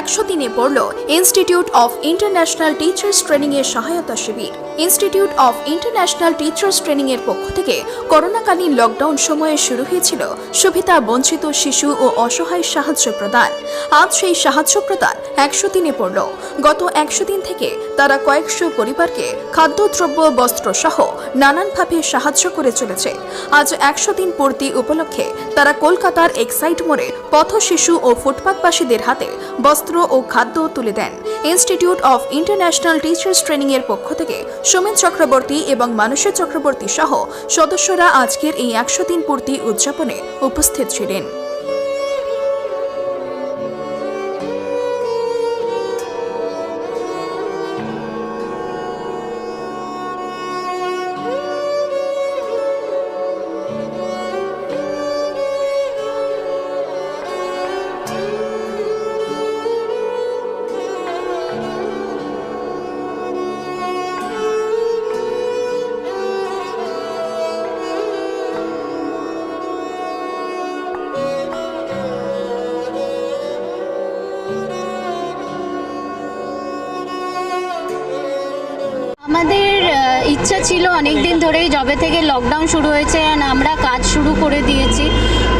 একশো দিনে পড়ল institute of international teachers training এর সহায়তা শিবির। Institute of international teachers training এর পক্ষ থেকে করোনাকালীন লকডাউন সময়ে শুরু হয়েছিল সুবিধা বঞ্চিত শিশু ও অসহায় সাহায্য প্রদান। আজ সেই সাহায্য প্রদান একশো দিনে পড়ল। গত একশো দিন থেকে তারা কয়েকশো পরিবারকে খাদ্যদ্রব্য, বস্ত্র সহ নানানভাবে সাহায্য করে চলেছে। আজ একশো দিন পূর্তি উপলক্ষে তারা কলকাতার এক্সাইট মোড়ে পথ শিশু ও ফুটপাতবাসীদের হাতে বস্ত্র ও খাদ্য তুলে দেন। Institute of international teachers training এর পক্ষ থেকে সোমেন চক্রবর্তী এবং মানুষের চক্রবর্তী সহ সদস্যরা আজকের এই একশো দিন পূর্তি উদযাপনে উপস্থিত ছিলেন। ইচ্ছা ছিল অনেক দিন ধরেই জবে থেকে লকডাউন শুরু হয়েছে and আমরা কাজ শুরু করে দিয়েছি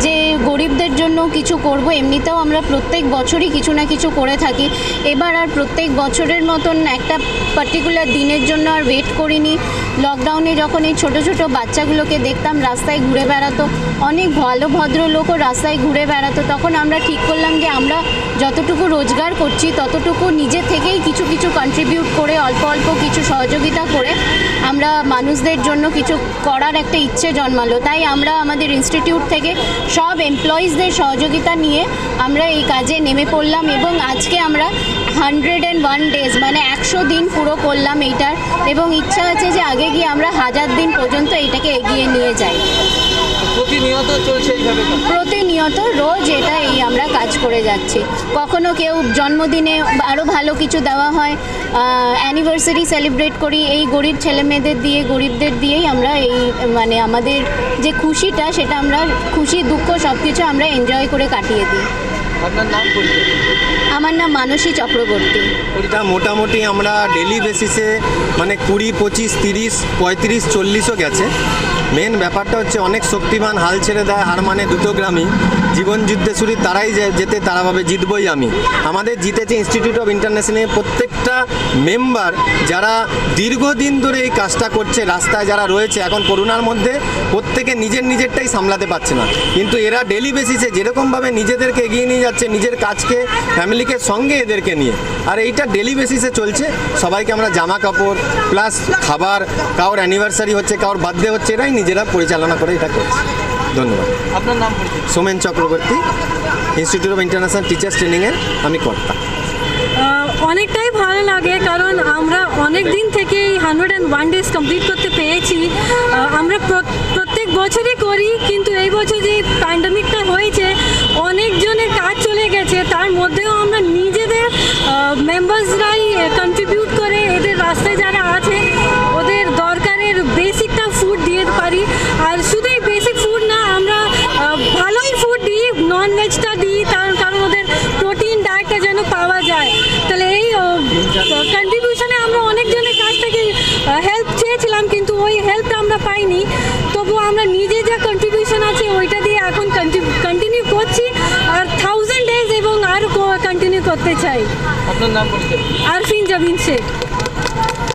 যে গরিবদের জন্য কিছু করব, এমনিতেও আমরা প্রত্যেক বছরই কিছু না কিছু করে থাকি। এবার আর প্রত্যেক বছরের মতন একটা পার্টিকুলার দিনের জন্য আর ওয়েট করিনি। লকডাউনে যখন এই ছোটো ছোটো বাচ্চাগুলোকে দেখতাম রাস্তায় ঘুরে বেড়াতো, অনেক ভালো ভদ্রলোকও রাস্তায় ঘুরে বেড়াতো, তখন আমরা ঠিক করলাম যে আমরা যতটুকু রোজগার করছি, ততটুকু নিজে থেকেই কিছু কিছু কন্ট্রিবিউট করে অল্প অল্প কিছু সহযোগিতা করে মানুষদের জন্য কিছু করার একটা ইচ্ছে জন্মালো। তাই আমরা আমাদের ইনস্টিটিউট থেকে সব এমপ্লয়িজদের সহযোগিতা নিয়ে আমরা এই কাজে নেমে পড়লাম এবং আজকে আমরা হান্ড্রেড অ্যান্ড ওয়ান ডেজ মানে একশো দিন পুরো করলাম এইটার এবং ইচ্ছা আছে যে আগে গিয়ে আমরা হাজার দিন পর্যন্ত এটাকে এগিয়ে নিয়ে যাই। প্রতিনিয়ত চলছে এইভাবে প্রতিনিয়ত রোজ এটা এই আমরা কাজ করে যাচ্ছি। কখনো কেউ জন্মদিনে আরও ভালো কিছু দেওয়া হয় অ্যানিভার্সারি সেলিব্রেট করি এই গরিব ছেলেমেয়েদের দিয়ে গরিবদের দিয়েই আমরা এই মানে আমাদের যে খুশিটা সেটা আমরা খুশি দুঃখ সব কিছু আমরা এনজয় করে কাটিয়ে দিই। আপনার নাম আমার নাম মানসী চক্রবর্তী। এটা মোটামুটি আমরা ডেলি বেসিসে মানে কুড়ি পঁচিশ তিরিশ পঁয়ত্রিশ চল্লিশও গেছে। মেন ব্যাপারটা হচ্ছে অনেক শক্তিমান, হাল ছেড়ে দেয়, হার মানে দুটো গ্রামই। জীবন যুদ্ধে শুরু তারাই যেতে তারা ভাবে, জিতবই আমি। আমাদের জিতেছে ইনস্টিটিউট অফ ইন্টারন্যাশনাল প্রত্যেকটা মেম্বার যারা দীর্ঘদিন ধরে এই কাজটা করছে, রাস্তায় যারা রয়েছে, এখন করোনার মধ্যে প্রত্যেকে নিজের নিজেরটাই সামলাতে পারছে না। কিন্তু এরা ডেলি বেসিসে যেরকমভাবে নিজেদেরকে এগিয়ে নিয়ে যাচ্ছে, নিজের কাজকে ফ্যামিলিকে সঙ্গে এদেরকে নিয়ে, আর এইটা ডেলি বেসিসে চলছে। সবাইকে আমরা জামা কাপড় প্লাস খাবার কারোর অ্যানিভার্সারি হচ্ছে কারোর বার্থডে হচ্ছে, এরাই নিজেরা পরিচালনা করে এটা করছে। ধন্যবাদ। আপনার নাম Somen Chakraborty institute of international teachers ট্রেনিংয়ের আমি কর্তা। অনেকটাই ভালো লাগে কারণ আমরা অনেক দিন থেকে এই hundred and one days complete করতে পেরেছি। আমরা প্র- প্রত্যেক বছরই করি কিন্তু এই বছর যে প্যান্ডামিকটা হয়েছে অনেকজনের কাজ চলে গেছে। তার মধ্যেও আমরা নিজেদের মেম্বার্সরাই কন্ট্রিবিউট করে এদের রাস্তায় যারা আছে ওদের দরকারের বেসিকটা ফুড দিয়ে পারি আর শুধু এই বেসিক ফুড না আমরা আহ, ভালোই ফুড দিই নন ভেজটা দিই তার কারণ ওদের প্রোটিন ডায়েটটা যেন পাওয়া যায় তাহলে এই কন্ট্রিবিউশনে আমরা অনেকজনের কাছ থেকে হেল্প চেয়েছিলাম কিন্তু ওই হেল্পটা আমরা পাইনি তবু আমরা নিজে যা কন্ট্রিবিউশন আছে ওইটা দিয়ে এখন কন্টিনিউ করছি আর থাউজেন্ড ডেজ এবং আরও কন্টিনিউ করতে চাই। আপনার নাম পরিচয়? আরফিন জামিন শেখ।